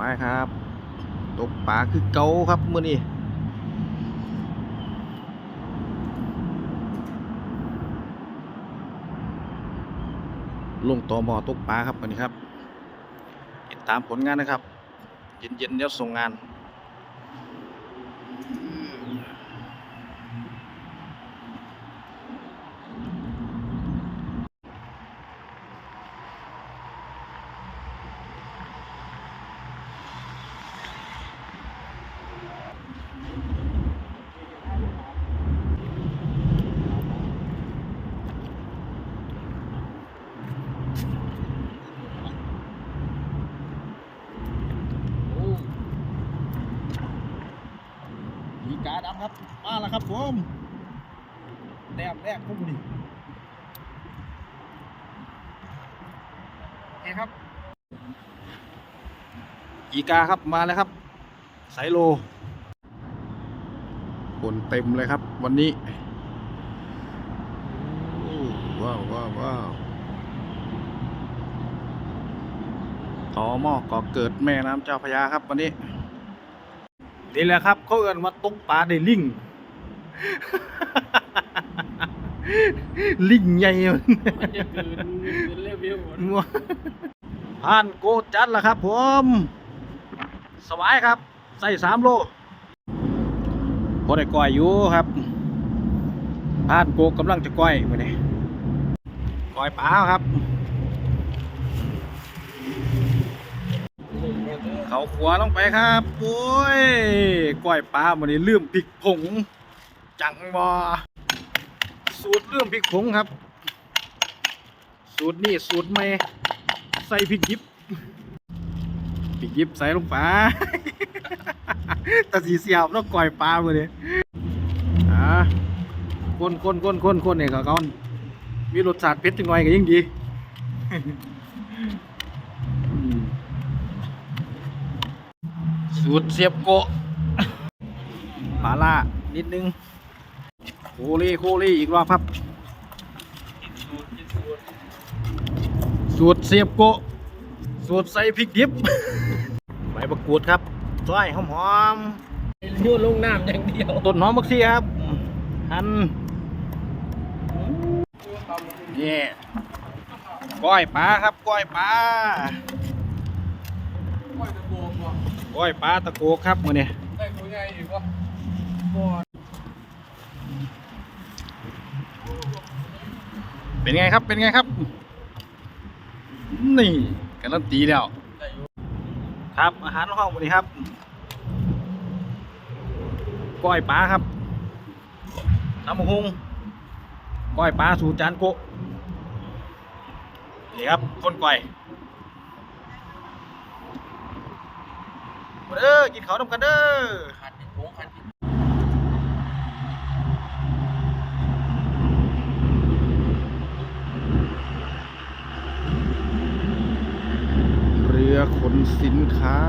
ไปครับ ตกปลาคือเกาครับมื่อนี้ลงต่อหมอตกปลาครับวันนี้ครับติดตามผลงานนะครับ เย็นๆเดี๋ยวส่งงาน มีกาดำครับ มาแล้วครับผมแต้มแรกพวกนี้โอเคครับอีกาครับมาแล้วครับไซโลคนเต็มเลยครับ วันนี้ว้าวว้าวว้าวต่อหม้อก่อเกิดแม่น้ำเจ้าพยาครับวันนี้ นี่แหละครับ เขาเอิ้นว่าตกปลาได้ลิงลิงใหญ่มันมันจะเกินเกินเลเวลหมดงัวผ่านโกจัดแล้วครับผมสบายครับ ใส่สามโลพอได้ก้อยอยู่ครับผ่านโกกำลังจะก้อยมือนี้ก้อยปลาครับ เขาขวลงไปครับโอ้ยก้อยปลามันนี้ลืมพริกผง จังบอสูตรเรื่องพริกผงครับ สูตรนี่สูตรใหม่ใส่พริกยิบพริกยิบใส่ลงไปแตะสีเสียบแล้วก่อยปลามาเลยอ่าคนคนคนคนคนเนี่ยเขาเขามีรสชาติเผ็ดจังหน่อยก็ยิ่งดี อืม สูตรเสียบโกะปลาล่า นิดนึง โคเล่โคเล่อีกรอบครับ สูตรเสียบโกะสูตรใส่พริกดิบใบมะกรูดครับซอยหอมยูลงน้ำอย่างเดียวๆต้นหอมบักเสียครับ หั่นนี่ก้อยปลาครับ ก้อยปลาก้อยตะโกงว่ะ ก้อยปลาตะโกครับมือนี่ได้ตัวใหญ่อีกวะบอดเป็นไงครับ เป็นไงครับ นี่การันตีแล้วได้อยู่ครับ อาหารห้องวันนี้ครับ ก้อยปลาครับน้ำมะฮุงก้อยปลาสูตรจานโกะนี่ครับคนก้อยมา เด้อกินข้าวน้ำกันเด้อขัดติดโงขัดติดเรือขนสินค้า